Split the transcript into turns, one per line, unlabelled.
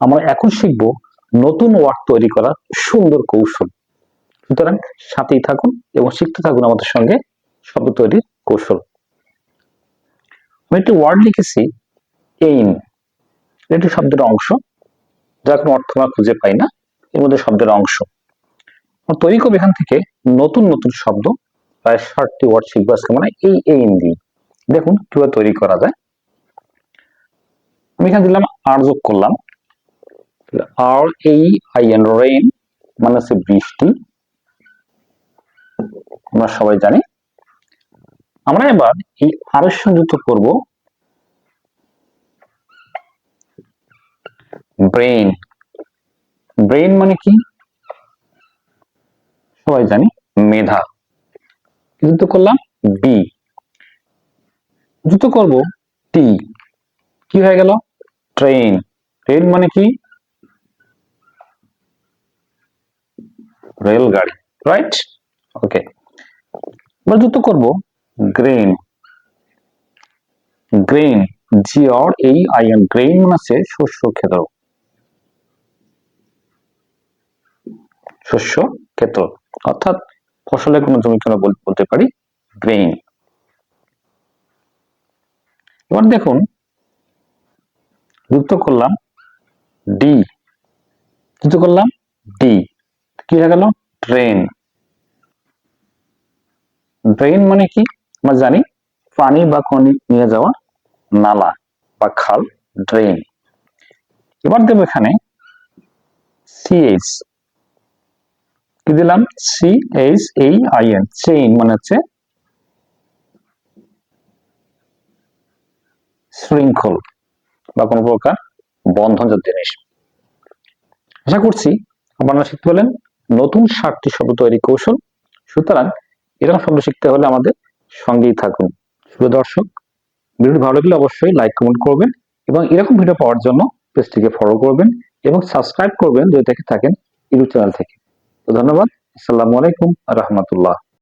আমরা এখন শিখব নতুন ওয়ার্ড তৈরি করার সুন্দর কৌশল। সুতরাং সাথেই থাকুন এবং শিখতে থাকুন আমাদের সঙ্গে শব্দ তৈরির কৌশল। আমি একটি ওয়ার্ড লিখেছি এইম এটি শব্দের অংশ, যার কোনো অর্থ আমরা খুঁজে পাই না, এর মধ্যে শব্দের অংশ। তৈরি করব এখান থেকে নতুন নতুন শব্দ, প্রায় ষাটটি ওয়ার্ড শিখব আজকে মানে এই এইম দিয়ে। দেখুন কীভাবে তৈরি করা যায়। আমি এখানে দিলাম আর যোগ করলাম। আর এই আই এন রেইন মানে হচ্ছে বৃষ্টি। আমরা সবাই জানি। আমরা এবার এই আর এর সংযুক্ত করব। ব্রেইন। ব্রেইন মানে কি? সবাই জানি, মেধা। যুক্ত করলাম? বি যুক্ত করব টি কি হয়ে গেল? ট্রেন ট্রেন মানে কি? রেলগাড়ি রাইট ওকে এবার যুক্ত করব। গ্রেন গ্রেন জি আর এই আই এন গ্রেন মানে হচ্ছে শস্য ক্ষেত্র। শস্য ক্ষেত্র। অর্থাৎ ফসলের কোনো আমরা বল- বলতে পারি? গ্রেন এবার দেখুন যুক্ত করলাম ডি যুক্ত করলাম ডি কি হয়ে গেল? ট্রেন ড্রেন মানে কি? আমরা জানি পানি বা খনি নিয়ে যাওয়া নালা বা খাল ড্রেন এবার দেবো এখানে সিএইচ কি দিলাম? C H A I N chain মানে হচ্ছে শৃঙ্খল বা কোনো প্রকার বন্ধন জাতীয় জিনিস। আশা করছি আপনারা শিখতে পেলেন নতুন সাতটি শব্দ তৈরি কৌশল। সুতরাং এরকম শব্দ শিখতে হলে আমাদের সঙ্গেই থাকুন। শুভ দর্শক, ভিডিওটি ভালো লাগলে অবশ্যই লাইক কমেন্ট করবেন এবং এরকম ভিডিও পাওয়ার জন্য পেজটিকে ফলো করবেন এবং সাবস্ক্রাইব করবেন যদি থাকেন ইউটিউব চ্যানেল থেকে। তো ধন্যবাদ। আসসালামু আলাইকুম রহমতুল্লাহ।